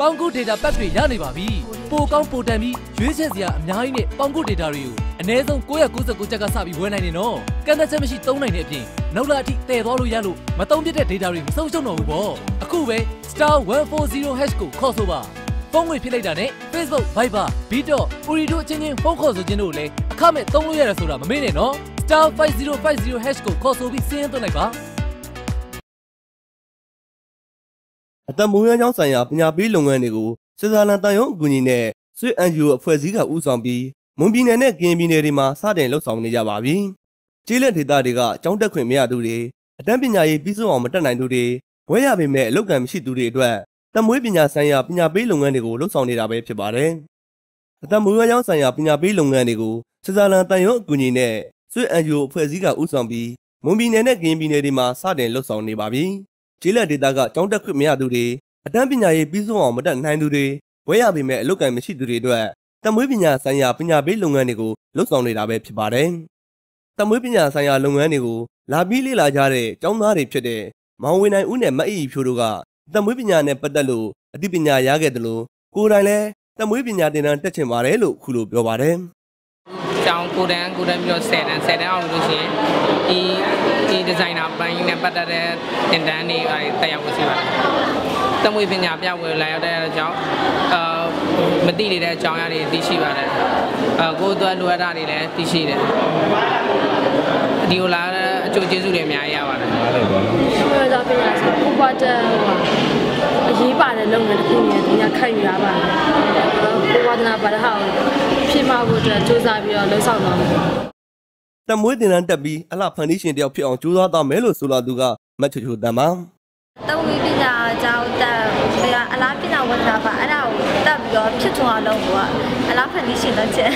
ပေါင်ကုတ် data pack တွေရနေပါပြီပိုကောင်းပိုတန်ပြီးရွေးချယ်စရာအများကြီးနဲ့ပေါင်ကုတ် data တွေကိုအနည်းဆုံး999ကျပ်ကစပြီးဝယ်နိုင်နေနော်ကန့်သက်ချက်မရှိသုံးနိုင်တဲ့အပြင်နောက်လာအထိတည်သွားလို့ရလို့မသုံးပြတဲ့ data တွေမဆုံးရှုံးတော့ဘူးပေါ့အခုပဲ star 140 hash ကိုခေါ်ဆိုပါဖုန်းဝင်ဖြစ်လိုက်တာနဲ့ Facebook, Viber, Bito, Uri တို့အချင်းချင်းဖုန်းခေါ်ဆိုခြင်းတို့လည်းအခမဲ့သုံးလို့ရတယ်ဆိုတာမမေ့နဲ့နော် star 5050 hash ကိုခေါ်ဆိုပြီးစင်းသွင်းလိုက်ပါ အသက်မွေးဝမ်းကြောင်းဆိုင်ရာပညာပေးလုပ်ငန်းတွေကိုစစ်စာလန်တန်ရုံအကူအညီနဲ့ဆွေ NGO အဖွဲ့အစည်းကဦးဆောင်ပြီးမွန်ပြည်နယ်နဲ့ကရင်ပြည်နယ်တွေမှာစတင်လှုပ်ဆောင်နေကြပါပြီ။ကျေးလက်ဒေသတွေကကျောင်းတက်ခွင့်မရသူတွေအတန်းပညာရေးပြီးဆုံးအောင်မတက်နိုင်သူတွေဝဲရပေမဲ့အလုပ်ကံမရှိသူတွေအတွက်တမွေးပညာဆိုင်ရာပညာပေးလုပ်ငန်းတွေကိုလှုပ်ဆောင်နေတာပဲဖြစ်ပါတယ်။အသက်မွေးဝမ်းကြောင်းဆိုင်ရာပညာပေးလုပ်ငန်းတွေကိုစစ်စာလန်တန်ရုံအကူအညီနဲ့ဆွေ NGO အဖွဲ့အစည်းကဦးဆောင်ပြီးမွန်ပြည်နယ်နဲ့ကရင်ပြည်နယ်တွေမှာစတင်လှုပ်ဆောင်နေပါပြီ။ ကျေးလက်ဒေသကကျောင်းတက်ခွင့်မရသူတွေအတန်းပညာရေးပြီးဆုံးအောင်မတက်နိုင်သူတွေဝဲရပေမဲ့အလုပ်ကံမရှိသူတွေအတွက်တမွေးပညာဆိုင်ရာပညာပေးလုပ်ငန်းတွေကိုလှုပ်ဆောင်နေတာပဲဖြစ်ပါတယ်။တမွေးပညာဆိုင်ရာလုပ်ငန်းတွေကိုလာပြီးလေ့လာကြတဲ့ကျောင်းသားတွေဖြစ်တဲ့မောင်ဝေနိုင်ဦးနဲ့မအီဖြိုးတို့ကတမွေးပညာနဲ့ပတ်သက်လို့အသိပညာရခဲ့တယ်လို့ကိုယ်တိုင်လည်းတမွေးပညာသင်တန်းတက်ချင်ပါတယ်လို့ခုလိုပြောပါတယ်။ ကျောင်းကိုတန်းကိုတန်းပြီးတော့10တန်း10တန်းအောင်လို့ရှိရင်ဒီဒီဒီဇိုင်နာပိုင်းနဲ့ပတ်သက်တဲ့တင်တန်းတွေအဲတက်ရောက်ဖို့ရှိပါတယ်။တမွေပညာပြပွဲလာရောက်တဲ့အကြောင်းအာမသိနေတဲ့အကြောင်းအရာတွေသိရှိပါတယ်။အာကိုယ်သွားလိုအပ်တာတွေလည်းသိရှိတယ်။ဒီလိုလာတဲ့အကျိုးကျေးဇူးတွေအများကြီးရပါတယ်။ပြောကြပြရဆိုခုပွားတဲ့ဟိုအရေးပါတဲ့လုပ်ငန်းတစ်ခုနဲ့ဒီကခတ်ယူရပါတယ်။ကိုဝါဒနာပါတဲ့ဟာကိုဖြစ် မှာဖို့အတွက်စူးစမ်းပြီးတော့လှုပ်ဆောင်တော့မယ်တမွေးတင်တန်းတက်ပြီးအလှဖန်တီးရှင်တယောက်ဖြစ်အောင်ကြိုးစားသွားမယ်လို့ဆိုလာသူကမတ်ချူချူတန်ပါတဝီပညာကျောင်းတက်ဒီကအလားပညာဝတ်တာပါအဲ့ဒါကိုတက်ပြီးတော့ဖြစ်ထွန်းအောင်လုပ်ဖို့ကအလားဖန်တီးရှင်တော့ချက်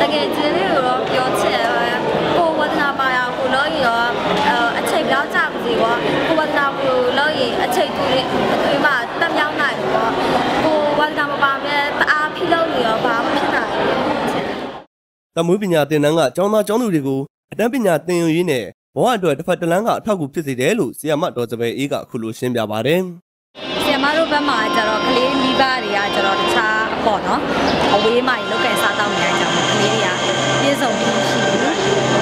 တကယ်ကျင်းလေးကိုတော့ပြောချင်တယ်ကိုဝတ်နာပါရကိုလို့ရရောအချိန်ပြောင်းကြပါစေကွာကိုဝတ်နာကိုလို့ရအချိန်တူတွေမှတက်မြောင်းနိုင်ပေါ့ကိုဝတ်နာမပါမဲ့တအားဖိလို့နေရောဘာမှဖြစ်နိုင်ဘူး တမွေးပညာတင်တန်းကကျောင်းသားကျောင်းသူတွေကိုအတန်းပညာသင်ယူရင်းနဲ့ဘဝအတွက်တစ်ဖက်တစ်လမ်းကအထောက်အကူဖြစ်စေတယ်လို့ဆီယမတော်စပယ်အေးကအခုလိုရှင်းပြပါတယ်ဆရာမတို့ဘက်မှာကျတော့ကလေးမိဘတွေကကျတော့တခြားအပေါ့နော်အဝေးမှလောက်ကင်စားတောင်းနေကြအောင်ကလေးတွေကပြည့်စုံပြီးရှိတယ်ဘယ်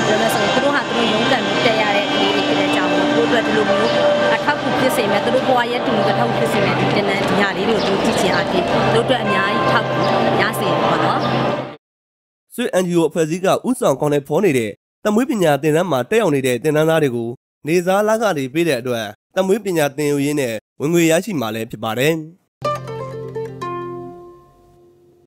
လိုလဲဆိုရင်သူတို့ဟာသူတို့ရုံးကန်ပြီးတက်ရတဲ့ကလေးတွေဖြစ်တဲ့ကြောင့်တို့အတွက်ဒီလိုမျိုးအထောက်အကူဖြစ်စေမယ်သူတို့ဘဝရဲ့တူတူအထောက်အကူဖြစ်စေမယ်ဒီတင်တဲ့ဒီဟာလေးတွေကိုသူကြည့်ချင်အဖြစ်တို့အတွက်အများကြီးထောက်ကူ ဆွေ NGO အဖွဲ့အစည်းကဥဆောင်ကောင်းတဲ့ဖော်နေတဲ့တမွေးပညာသင်တန်းမှာတက်ရောက်နေတဲ့သင်တန်းသားတွေကိုနေစားလကနေပေးတဲ့အတွက်တမွေးပညာသင်ယူရင်းနဲ့ဝင်ငွေရရှိမှာလည်းဖြစ်ပါတယ်။